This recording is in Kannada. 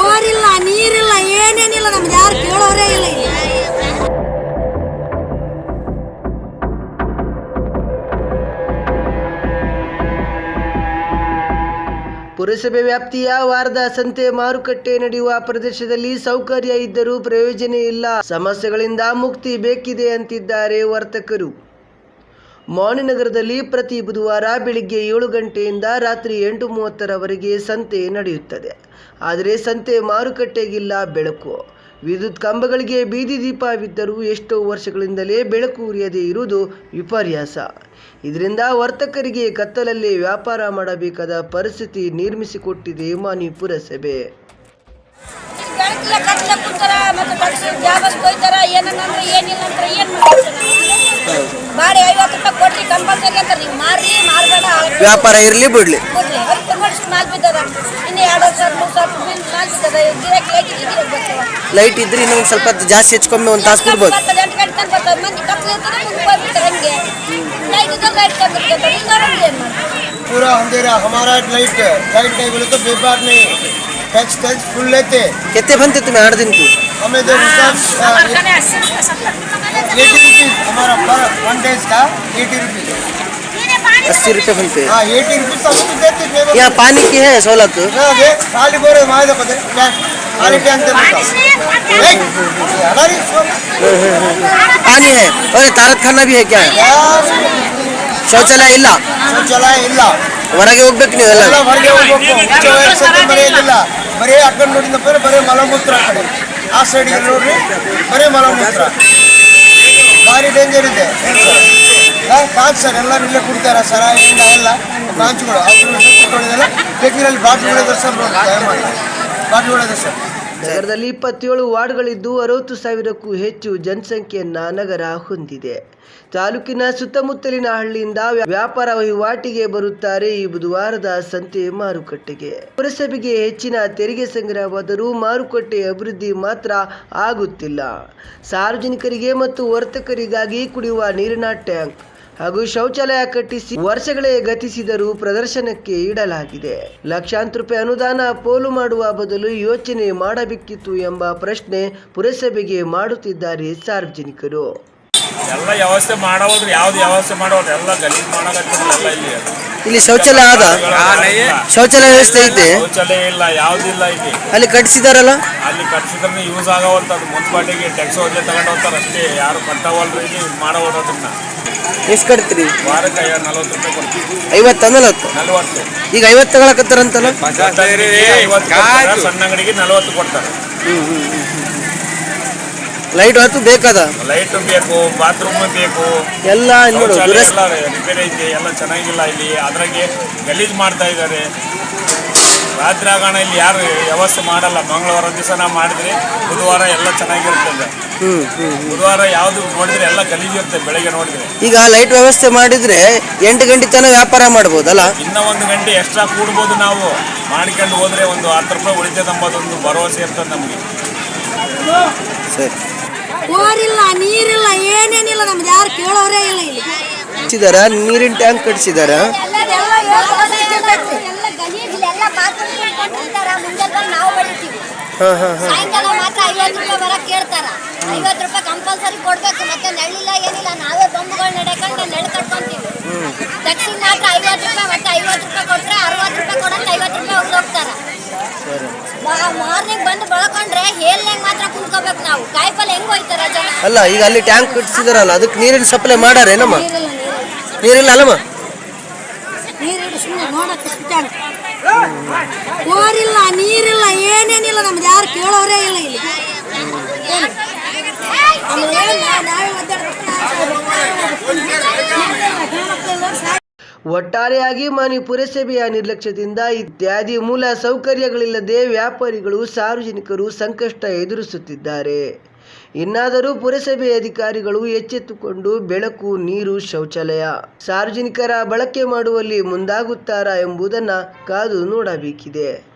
ಬೋರಿಲ್ಲ, ನೀರಿಲ್ಲ, ಏನೇನಿಲ್ಲ, ನಮ್ಗೆ ಯಾರು ಕೇಳೋರೇ ಇಲ್ಲ ಪುರಸಭೆ ವ್ಯಾಪ್ತಿಯ ವಾರದ ಸಂತೆ ಮಾರುಕಟ್ಟೆ ನಡೆಯುವ ಪ್ರದೇಶದಲ್ಲಿ ಸೌಕರ್ಯ ಇದ್ದರೂ ಪ್ರಯೋಜನ ಇಲ್ಲ. ಸಮಸ್ಯೆಗಳಿಂದ ಮುಕ್ತಿ ಬೇಕಿದೆ ಅಂತಿದ್ದಾರೆ ವರ್ತಕರು. ಮೌನಿನಗರದಲ್ಲಿ ಪ್ರತಿ ಬುಧವಾರ ಬೆಳಿಗ್ಗೆ ಏಳು ಗಂಟೆಯಿಂದ ರಾತ್ರಿ ಎಂಟು ಮೂವತ್ತರವರೆಗೆ ಸಂತೆ ನಡೆಯುತ್ತದೆ. ಆದರೆ ಸಂತೆ ಮಾರುಕಟ್ಟೆಗಿಲ್ಲ ಬೆಳಕು. ವಿದ್ಯುತ್ ಕಂಬಗಳಿಗೆ ಬೀದಿ ದೀಪವಿದ್ದರೂ ಎಷ್ಟೋ ವರ್ಷಗಳಿಂದಲೇ ಬೆಳಕು ಉರಿಯದೇ ಇರುವುದು ವಿಪರ್ಯಾಸ. ಇದರಿಂದ ವರ್ತಕರಿಗೆ ಕತ್ತಲಲ್ಲಿ ವ್ಯಾಪಾರ ಮಾಡಬೇಕಾದ ಪರಿಸ್ಥಿತಿ ನಿರ್ಮಿಸಿಕೊಟ್ಟಿದೆ ಮಾನಿ ಪುರಸಭೆ ಬೆಳಕಿಲ್ಲ ಕತ್ಲ ಕೂತಾರ ಮತ್ತೆ ತಕ್ಷಣ ಜಾಬಸ್ ಕೊಯ್ತಾರ ಏನಂದ್ರೆ ಏನಿಲ್ಲ ಅಂದ್ರೆ ಏನ್ ಮಾಡ್ತಾರೆ ಬಾಡಿ ಐವತ್ತು ರೂಪಾಯಿ ಕೊಟ್ರಿ ಕಂಪಲ್ಸರಿ ಅಂತಾರೆ ನೀವು ಮಾರಿ ಮಾರ್ಬೇಡ ವ್ಯಾಪಾರ ಇರಲಿ ಬಿಡ್ಲಿ ಕೊಡ್ಲಿ ಅವ್ರಿಗೆ ಕಮರ್ಷಿಯಲ್ ಮಾಲ್ ಬಿದ್ದದ ಇನ್ನು ಎರಡು ಸಾವಿರ ಮೂರು ಸಾವಿರ ಬಿಲ್ ಮಾಲ್ ಬಿದ್ದದ ಗಿರಾಕಿ ಲೈಟ್ ಗಿರಾಕಿ ಬರ್ತಾವ ಲೈಟ್ ಇದ್ರೆ ಇನ್ನೊಂದು ಸ್ವಲ್ಪ ಜಾಸ್ತಿ ಹೆಚ್ಚುಕಮ್ಮಿ ಒಂದು ತಾಸು ಕೊಡ್ಬೋದು ಬರ್ತದೆ ಎಂಟು ಗಂಟೆ ತನಕ ಬರ್ತಾವೆ ಮಂದಿ ಕತ್ಲು ಇರ್ತದೆ ಮುಂದೆ ಹೋಗ್ಬಿಡ್ತಾರೆ ಹಂಗೆ ಲೈಟ್ ಇದ್ರೆ ಲೈಟ್ ತಂದಿರ್ತಾರೆ ಹಿಂಗಾದ್ರೆ ಏನು ಮಾಡ್ತಾರೆ पूरा अंधेरा हमारा लाइट है लाइट नहीं बोले तो बेकार नहीं टैक्स टैक्स फुल लेते ಕೆತ್ತೆ ಬಂತೆ तुम्हें आठ दिन को हमें दो एटी रुपीज हमारा पर वन डेज का एटी रुपीज अस्सी रुपये बनते हाँ एटी रुपीज सब कुछ देते थे यहाँ पानी की है सहूलत ना ये खाली बोरे मारे को खाली टैंक दे हमारी पानी है और तारक खाना भी है क्या ಶೌಚಾಲಯ ಇಲ್ಲ ಶೌಚಾಲಯ ಇಲ್ಲ ಹೊರಗೆ ಹೋಗ್ಬೇಕು ನೀವು ಎಲ್ಲ ಎಲ್ಲ ಹೊರಗೆ ಹೋಗ್ಬೇಕು ಬರೀ ಆ ಕಡೆ ನೋಡಿದ ಬರೀ ಬರೀ ಮಲಮೂತ್ರ ಆ ಕಡೆ. ಆ ಸೈಡ್ಗೆ ನೋಡ್ರಿ, ಬರೀ ಮಲಮೂತ್ರ. ಭಾರಿ ಡೇಂಜರ್ ಇದೆ. ಕಾಂಚ್ ಸರ್, ಎಲ್ಲರೂ ಇಲ್ಲೇ ಕುಡಿತಾರ? ಸರ ಇಲ್ಲ ಎಲ್ಲ ಕಾಂಚುಗಳು ಹಾಸ್ಪಿಟಲ್ ಕುತ್ಕೊಂಡಿದ್ದೆಲ್ಲ ಬಾಟ್ಲು ಬಾಟ್ಲುಗಳಿದೆ ಸರ್ ನೋಡಿ ದಯಮಾಡಿ ಸರ್. ನಗರದಲ್ಲಿ ಇಪ್ಪತ್ತೇಳು ವಾರ್ಡ್ಗಳಿದ್ದು ಅರವತ್ತು ಸಾವಿರಕ್ಕೂ ಹೆಚ್ಚು ಜನಸಂಖ್ಯೆಯನ್ನ ನಗರ ಹೊಂದಿದೆ. ತಾಲೂಕಿನ ಸುತ್ತಮುತ್ತಲಿನ ಹಳ್ಳಿಯಿಂದ ವ್ಯಾಪಾರ ವಹಿವಾಟಿಗೆ ಬರುತ್ತಾರೆ ಈ ಬುಧವಾರದ ಸಂತೆ ಮಾರುಕಟ್ಟೆಗೆ. ಪುರಸಭೆಗೆ ಹೆಚ್ಚಿನ ತೆರಿಗೆ ಸಂಗ್ರಹವಾದರೂ ಮಾರುಕಟ್ಟೆ ಅಭಿವೃದ್ಧಿ ಮಾತ್ರ ಆಗುತ್ತಿಲ್ಲ. ಸಾರ್ವಜನಿಕರಿಗೆ ಮತ್ತು ವರ್ತಕರಿಗಾಗಿ ಕುಡಿಯುವ ನೀರಿನ ಟ್ಯಾಂಕ್ ಹಾಗೂ ಶೌಚಾಲಯ ಕಟ್ಟಿಸಿ ವರ್ಷಗಳೇ ಗತಿಸಿದರೂ ಪ್ರದರ್ಶನಕ್ಕೆ ಇಡಲಾಗಿದೆ. ಲಕ್ಷಾಂತರ ರೂಪಾಯಿ ಅನುದಾನ ಪೋಲು ಮಾಡುವ ಬದಲು ಯೋಚನೆ ಮಾಡಬೇಕಿತ್ತು ಎಂಬ ಪ್ರಶ್ನೆ ಪುರಸಭೆಗೆ ಮಾಡುತ್ತಿದ್ದಾರೆ ಸಾರ್ವಜನಿಕರು. ಎಲ್ಲ ವ್ಯವಸ್ಥೆ ಮಾಡೋದು ಯಾವ್ದು ವ್ಯವಸ್ಥೆ ಮಾಡೋದು ಎಲ್ಲ ಗಲೀಜ್ ಮಾಡಕತ್ತಿರಲ್ಲ ಎಲ್ಲ ಇಲ್ಲಿ. ಇಲ್ಲಿ ಶೌಚಾಲಯ ಆದ? ಶೌಚಾಲಯ ವ್ಯವಸ್ಥೆ ಐತೆ? ಶೌಚಾಲಯ ಇಲ್ಲ ಯಾವ್ದಿಲ್ಲ ಇಲ್ಲಿ ಅಲ್ಲಿ ಕಟ್ಸಿದಾರಲ್ಲ? ಅಲ್ಲಿ ಕಟ್ಸಿದ್ರೆ ಯೂಸ್ ಆಗವಲ್ತ ಅದು ಮುನ್ಸಿಪಾಲಿಟಿಗೆ ಟ್ಯಾಕ್ಸ್ ಹೋದ್ರೆ ತಗೊಂಡು ಹೋಗ್ತಾರೆ ಅಷ್ಟೇ. ಯಾರು ಕಟ್ಟವಲ್ರಿ ಇಲ್ಲಿ ಮಾಡೋಲ್ರಿ ಅದನ್ನ ಎಷ್ಟು ಕಟ್ತೀರಿ? ವಾರಕ್ಕೆ ಐವತ್ತು ನಲ್ವತ್ತು ರೂಪಾಯಿ ಕೊಡ್ತೀವಿ. ಐವತ್ತು ನಲವತ್ತು? ನಲ್ವತ್ತು. ಈಗ ಐವತ್ತು ತಗೊಳಕತ್ತಾರಂತಲ್ಲ? ಸಣ್ಣ ಅಂಗಡಿಗೆ ನಲವತ್ತು ಕೊಡ್ತಾರೆ, ಹ್ಮ್ ಕೊಡ್ತಾರೆ ಲೈಟ್ ಹೊತ್ತು ಬೇಕಾದ. ಲೈಟ್ ಬೇಕು ಬಾತ್ರೂಮ್ ಬೇಕು. ಎಲ್ಲ ನೋಡು ಎಲ್ಲ ರಿಪೇರಿ ಐತಿ ಎಲ್ಲ ಚೆನ್ನಾಗಿಲ್ಲ ಇಲ್ಲಿ. ಅದ್ರಾಗೆ ಗಲೀಜ್ ಮಾಡ್ತಾ ಇದ್ದಾರೆ. ರಾತ್ರಿ ಆಗೋಣ ಇಲ್ಲಿ ಯಾರು ವ್ಯವಸ್ಥೆ ಮಾಡಲ್ಲ. ಮಂಗಳವಾರ ದಿವಸ ನಾವು ಮಾಡಿದ್ರೆ ಬುಧವಾರ ಎಲ್ಲ ಚೆನ್ನಾಗಿರ್ತದೆ. ಹ್ಮ್ ಹ್ಮ್ ಬುಧವಾರ ಯಾವುದು ನೋಡಿದ್ರೆ ಎಲ್ಲ ಗಲೀಜ್ ಇರುತ್ತೆ ಬೆಳಗ್ಗೆ ನೋಡಿದ್ರೆ. ಈಗ ಲೈಟ್ ವ್ಯವಸ್ಥೆ ಮಾಡಿದ್ರೆ ಎಂಟು ಗಂಟೆ ತನಕ ವ್ಯಾಪಾರ ಮಾಡ್ಬೋದಲ್ಲ? ಇನ್ನ ಒಂದು ಗಂಟೆ ಎಕ್ಸ್ಟ್ರಾ ಕೂಡ್ಬೋದು ನಾವು. ಮಾಡ್ಕೊಂಡು ಹೋದ್ರೆ ಒಂದು ಹತ್ತು ರೂಪಾಯಿ ಉಳಿತದೆ ಅಂಬೋದೊಂದು ಭರವಸೆ ಇರ್ತದೆ ನಮಗೆ. ಬೋರಿಲ್ಲ ನೀರಿಲ್ಲ ಏನೇನಿಲ್ಲ ನಮ್ದು ಯಾರು ಕೇಳೋರೇ ಇಲ್ಲ ಇಲ್ಲಿ. ಕಟ್ಸಿದಾರ ನೀರಿನ ಟ್ಯಾಂಕ್ ಕಟ್ಸಿದಾರ ಹಾ ಹಾ ಹಾ. ಸಾಯಂಕಾಲ ಮಾತ್ರ ಐವತ್ತು ರೂಪಾಯಿ ಬರಕ್ಕೆ ಕೇಳ್ತಾರ. ಐವತ್ತು ರೂಪಾಯಿ ಕಂಪಲ್ಸರಿ ಕೊಡ್ಬೇಕು ಮತ್ತೆ ನೆಳ್ಳಿಲ್ಲ ಏನಿಲ್ಲ ನಾವೇ ಬೊಂಬುಗಳು ನಡ್ಕೊಂಡು ನೆಳ್ಳು ಕಟ್ಕೊಂತೀವಿ ದಕ್ಷಿಣ ಮಾತ್ರ ಐವತ್ತು ರೂಪಾಯಿ ಮತ್ತೆ ಐವತ್ತು ರೂಪಾಯಿ ಕೊಟ್ರೆ ಅರವತ್ತು ರೂಪಾಯಿ ಕೊಡಂತ ಐವತ್ತು ರೂಪಾಯಿ ಅವ್ರು ಹೋಗ್ತಾರ ಮಾರ್ನಿಂಗ್ ಬಂದು ಬಳಕೊಂಡ್ರೆ ಹೇಲ್ನಾಗ ಮಾತ್ರ ಕುಂತ್ಕೋಬೇಕು ನಾವು. ಕಾಯಿಪಲ್ಲೆ ಹೆಂಗ್ ಹೋಯ್ತಾರ ಜನ? ಅಲ್ಲ ಈಗ ಅಲ್ಲಿ ಟ್ಯಾಂಕ್ ಕಟ್ಟಿಸಿದಾರಲ್ಲ ಅದಕ್ಕೆ ನೀರಿನ ಸಪ್ಲೈ ಮಾಡಾರೇನಮ್ಮ ನೀರಿಲ್ಲ ಅಲ್ಲಮ್ಮ? ನೀರು ಸುಮ್ಮನೆ ನೋಡಕ್ಕೆ ಟ್ಯಾಂಕ್ ಬೋರಿಲ್ಲ ನೀರಿಲ್ಲ ಏನೇನಿಲ್ಲ ನಮ್ದು ಯಾರು ಕೇಳೋರೇ ಇಲ್ಲ ಇಲ್ಲಿ. ಏನು? ನಾವೇ ಒದ್ದಾಡ್ಬೇಕು ಒಟ್ಟಾರೆಯಾಗಿ ಮಾನಿ ಪುರಸಭೆಯ ನಿರ್ಲಕ್ಷ್ಯದಿಂದ ಇತ್ಯಾದಿ ಮೂಲ ಸೌಕರ್ಯಗಳಿಲ್ಲದೆ ವ್ಯಾಪಾರಿಗಳು, ಸಾರ್ವಜನಿಕರು ಸಂಕಷ್ಟ ಎದುರಿಸುತ್ತಿದ್ದಾರೆ. ಇನ್ನಾದರೂ ಪುರಸಭೆ ಅಧಿಕಾರಿಗಳು ಎಚ್ಚೆತ್ತುಕೊಂಡು ಬೆಳಕು, ನೀರು, ಶೌಚಾಲಯ ಸಾರ್ವಜನಿಕರ ಬಳಕೆ ಮಾಡುವಲ್ಲಿ ಮುಂದಾಗುತ್ತಾರಾ ಎಂಬುದನ್ನು ಕಾದು ನೋಡಬೇಕಿದೆ.